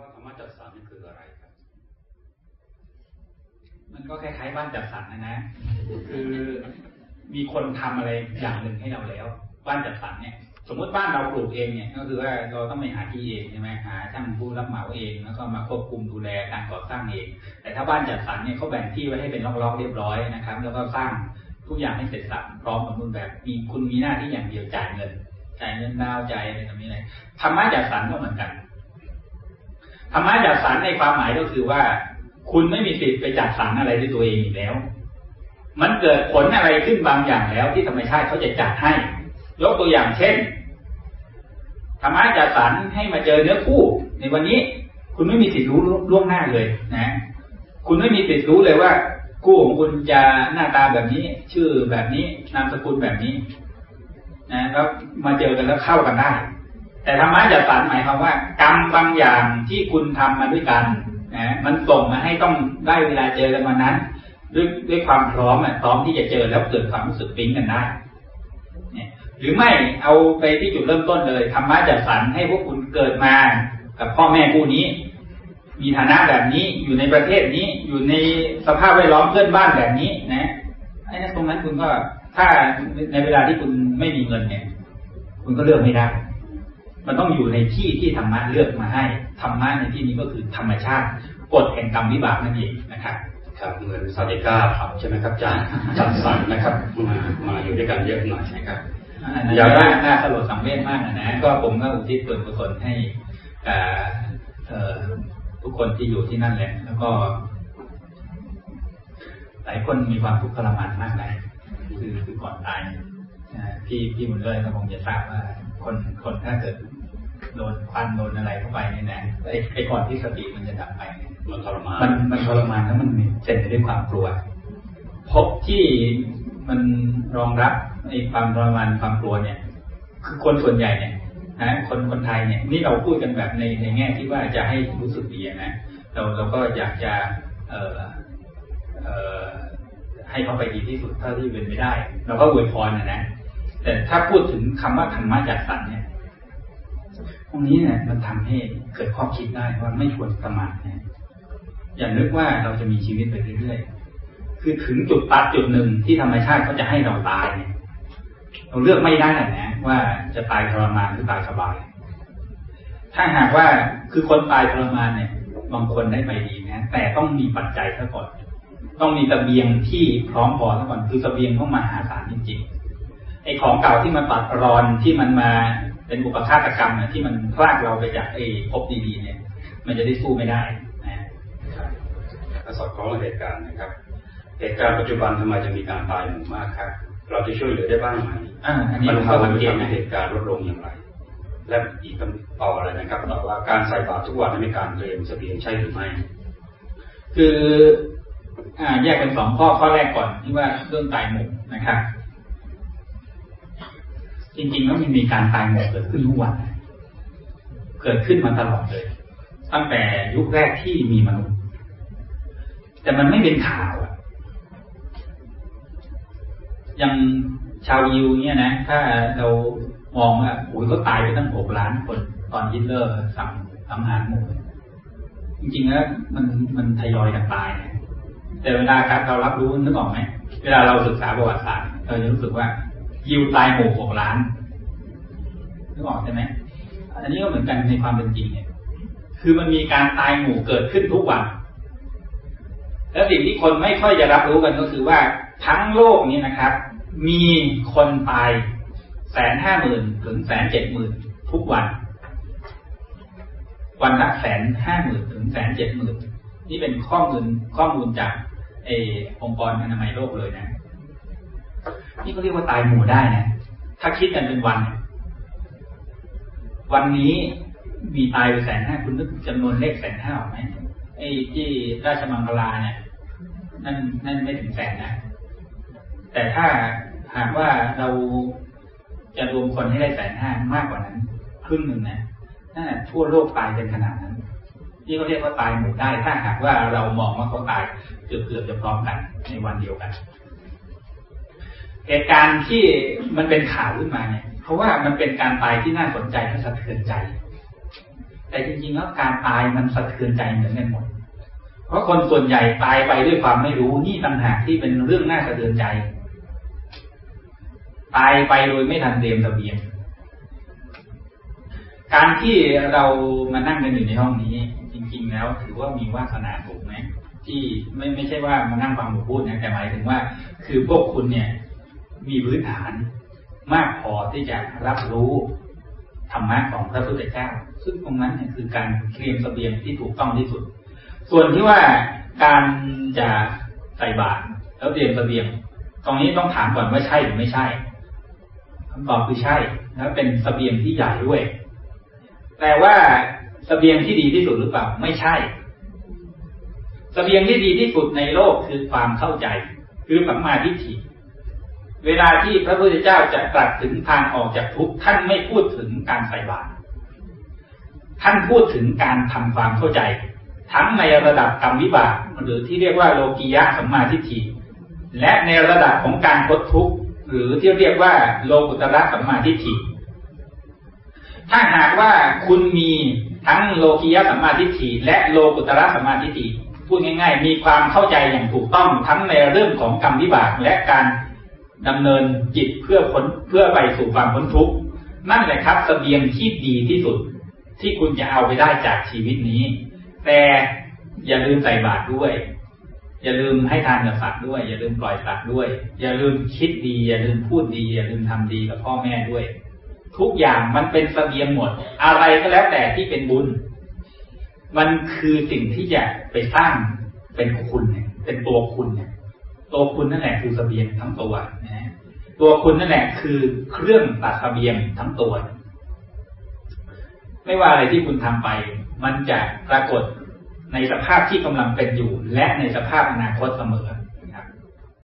ว่าธรรมะจัดสรรนี่คืออะไรครับ มันก็คล้ายๆบ้านจัดสรรนะนะ คือมีคนทำอะไรอย่างหนึ่งให้เราแล้ว บ้านจัดสรรเนี่ย สมมติบ้านเราปลูกเองเนี่ย ก็คือว่าเราต้องไปหาที่เองใช่ไหมหาช่างผู้รับเหมาเองแล้วก็มาควบคุมดูแลการก่อสร้างเอง แต่ถ้าบ้านจัดสรรเนี่ยเขาแบ่งที่ไว้ให้เป็นล็อกๆเรียบร้อยนะครับ แล้วก็สร้างทุกอย่างให้เสร็จสับพร้อมสมบูรณ์แบบมีคุณมีหน้าที่อย่างเดียวจ่ายเงินจ่ายเงินดาวจ่ายอะไรแบบนี้เลยธรรมะจัดสรรก็เหมือนกัน ธรรมะจัดสรรในความหมายก็คือว่า คุณไม่มีสิทธิ์ไปจัดสรรอะไรด้วยตัวเองอีกแล้ว มันเกิดผลอะไรขึ้นบางอย่างแล้ว ที่ธรรมชาติเขาจะจัดให้ ยกตัวอย่างเช่นธรรมะจัดสรรให้มาเจอเนื้อคู่ ในวันนี้ คุณไม่มีสิทธิ์รู้ล่วงหน้าเลยนะ คุณไม่มีสิทธิ์รู้เลยว่า คู่ของคุณจะหน้าตาแบบนี้ ชื่อแบบนี้นามสกุลแบบนี้นะแล้วมาเจอกันแล้วเข้ากันได้ แต่ธรรมะจัดสรรหมายความว่า กรรมบางอย่างที่คุณทำมาด้วยกันนะมันส่งมาให้ต้องได้เวลาเจอกันวันนั้น ด้วยด้วยความพร้อมอะพร้อมที่จะเจอแล้วเกิดความรู้สึกปิ๊งกันได้เนี่ยหรือไม่เอาไปที่จุดเริ่มต้นเลยธรรมะจัดสรรให้พวกคุณเกิดมา กับพ่อแม่คู่นี้ มีฐานะแบบนี้อยู่ในประเทศนี้อยู่ในสภาพแวดล้อมเพื่อนบ้านแบบนี้นะไอ้นั้นตรงนั้นคุณก็ถ้าในเวลาที่คุณไม่มีเงินเนี่ย คุณก็เลือกไม่ได้ มันต้องอยู่ในที่ที่ธรรมะเลือกมาให้ธรรมะในที่นี้ก็คือธรรมชาติกฎแห่งกรรมวิบากนั่นเองนะครับครับเหมือนซาเดก้าทำใช่ไหมครับอาจารย์จัดสรรนะครับมามาอยู่ด้วยกันเยอะหน่อยนะครับอย่าว่าน่าสลดสังเวชมากนะก็ผมก็อุทิศส่วนกุศลให้ทุกคนที่อยู่ที่นั่นแหละ แล้วก็ หลายคนมีความทุกข์ทรมานมากเลยคือคือก่อนตายพี่พี่มุนเลยก็คงจะทราบว่า คนคนถ้าเกิดโดนควันโดนอะไรเข้าไปเนี่ยนะไอ้ไอ้ก่อนที่สติมันจะดับไปเนี่ยมันทรมานมันมันทรมานแล้วมันเต็มไปด้วยความกลัวพบที่มันรองรับไอ้ความทรมานความกลัวเนี่ย คือคนส่วนใหญ่เนี่ยนะคนคนไทยเนี่ย นี่เราพูดกันแบบในในแง่ที่ว่าจะให้รู้สึกดีนะเราเราก็อยากจะเอ่อเอ่อให้เขาไปดีที่สุดเท่าที่เป็นไม่ได้ เราก็อวยพรนะนะ แต่ถ้าพูดถึงคำว่าธรรมะจัดสรรเนี่ยตรงนี้เนี่ยมันทำให้เกิดข้อคิดได้ว่าไม่ควรประมาทนะอย่านึกว่าเราจะมีชีวิตไปเรื่อยๆ คือถึงจุดตัดจุดหนึ่งที่ธรรมชาติเขาจะให้เราตายเนี่ยเราเลือกไม่ได้นะว่าจะตายทรมานหรือตายสบาย ถ้าหากว่าคือคนตายทรมานเนี่ย บางคนได้ไปดีนะ แต่ต้องมีปัจจัยซะก่อน ต้องมีตะเบียงที่พร้อมพอซะก่อนคือตะเบียงต้องมาหาศาลจริงๆ ไอ้ของเก่าที่มันปัดรอนที่มันมาเป็นอุปฆาตกรรมเนี่ยที่มันพลากเราไปจากไอ้ภพดีๆเนี่ย มันจะได้สู้ไม่ได้นะครับสอดคล้องกับเหตุการณ์นะครับ เหตุการณ์ปัจจุบันทำไมจะมีการตายหมู่มากครับ เราจะช่วยเหลือได้บ้างไหมมันนี้มันทำก็สังเกตให้เหตุการณ์ลดลงอย่างไร และอีกต่อเลยนะครับต่อว่าการใส่บาตรทุกวันเป็นการเตรียมเสบียงใช่หรือไม่ คืออ่าแยกเป็นสองข้อข้อแรกก่อนที่ว่าเรื่องตายหมู่นะครับ จริงๆแล้วมันมีการตายหมู่เกิดขึ้นทุกวันเกิดขึ้นมาตลอดเลย ตั้งแต่ยุคแรกที่มีมนุษย์ แต่มันไม่เป็นข่าวอะย่างชาวยิวเนี่ยนะ ถ้าเรามองว่าโอ้ยก็ตายไปตั้งหกล้านคนตอนฮิตเลอร์สั่งสังหารหมู่จริงๆแล้วมันมันทยอยกันตายนะแต่เวลาครับเรารับรู้นึกออกไหมเวลาเราศึกษาประวัติศาสตร์เราจะรู้สึกว่า ยิวตายหมู่หกล้านนึกออกใช่ไหมอันนี้ก็เหมือนกันในความเป็นจริงเนี่ย คือมันมีการตายหมู่เกิดขึ้นทุกวัน แล้วสิ่งที่คนไม่ค่อยจะรับรู้กันก็คือว่าทั้งโลกนี้นะครับ มีคนตายแสนห้าหมื่นถึงแสนเจ็ดหมื่นทุกวัน วันละแสนห้าหมื่นถึงแสนเจ็ดหมื่นนี่เป็นข้อมูลข้อมูลจากเอองค์กรอนามัยโลกเลยนะ นี่ก็เรียกว่าตายหมู่ได้นะถ้าคิดกันเป็นวัน วันนี้มีตายไปแสนห้าคุณนึกจำนวนเลขแสนห้าออกไหมไอ้ที่ราชมังคลาเนี่ย นั่นนั่นไม่ถึงแสนนะแต่ถ้าหากว่าเราจะรวมคนให้ได้แสนห้ามากกว่านั้น ครึ่งหนึ่งนะนั่นทั่วโลกตายเป็นขนาดนั้น นี่ก็เรียกว่าตายหมู่ได้ ถ้าหากว่าเรามองว่าเขาตายเกือบเกือบจะพร้อมกันในวันเดียวกัน เหตุการณ์ที่มันเป็นข่าวขึ้นมาเนี่ย เพราะว่ามันเป็นการตายที่น่าสนใจและสะเทือนใจ แต่จริงๆแล้วการตายมันสะเทือนใจเหมือนกันหมด เพราะคนส่วนใหญ่ตายไปด้วยความไม่รู้นี่ต่างหากที่เป็นเรื่องน่าสะเทือนใจ ตายไปโดยไม่ทันเตรียมเสบียง การที่เรามานั่งกันอยู่ในห้องนี้ จริง ๆ แล้ว ถือว่ามีวาสนาถูกไหมที่ไม่ไม่ใช่ว่ามานั่งฟังผมพูดนะแต่หมายถึงว่า คือพวกคุณเนี่ย มีพื้นฐาน มากพอที่จะรับรู้ธรรมะของพระพุทธเจ้า ซึ่งตรงนั้นเนี่ยคือการเตรียมเสบียงที่ถูกต้องที่สุด ส่วนที่ว่าการจะใส่บาตรแล้วเตรียมเสบียง ตรงนี้ต้องถามก่อนว่าใช่หรือไม่ใช่คำตอบคือใช่ แล้วเป็นเสบียงที่ใหญ่ด้วย แต่ว่าเสบียงที่ดีที่สุดหรือเปล่า ไม่ใช่เสบียงที่ดีที่สุดในโลกคือความเข้าใจ คือสัมมาทิฏฐิ เวลาที่พระพุทธเจ้าจะตรัสถึงทางออกจากทุกข์ท่านไม่พูดถึงการใส่บาตรท่านพูดถึงการทำความเข้าใจ ทั้งในระดับกรรมวิบากหรือที่เรียกว่าโลกียะสัมมาทิฏฐิและในระดับของการพ้นทุกข์หรือที่เรียกว่าโลกุตระสัมมาทิฏฐิถ้าหากว่าคุณมีทั้งโลกียะสัมมาทิฏฐิและโลกุตระสัมมาทิฏฐิพูดง่าย ๆ มีความเข้าใจอย่างถูกต้องทั้งในเรื่องของกรรมวิบากและการ ดำเนินจิตเพื่อพ้นเพื่อไปสู่ความพ้นทุกข์นั่นแหละครับสเสบียงที่ดีที่สุดที่คุณจะเอาไปได้จากชีวิตนี้ แต่อย่าลืมใส่บาตรด้วย อย่าลืมให้ทานกับสัตว์ด้วย อย่าลืมปล่อยสัตว์ด้วย อย่าลืมคิดดี อย่าลืมพูดดี อย่าลืมทำดีกับพ่อแม่ด้วย ทุกอย่างมันเป็นสเสบียงหมด อะไรก็แล้วแต่ที่เป็นบุญ มันคือสิ่งที่จะไปสร้างเป็นคุณเนี่ยเป็นตัวคุณเนี่ย ตัวคุณนั่นแหละคือสเสบียงทั้งตัวนะตัวคุณนั่นแหละคือเครื่องตัดสเสบียงทั้งตัว ไม่ว่าอะไรที่คุณทำไป มันจะปรากฏในสภาพที่กำลังเป็นอยู่ และในสภาพอนาคตเสมอ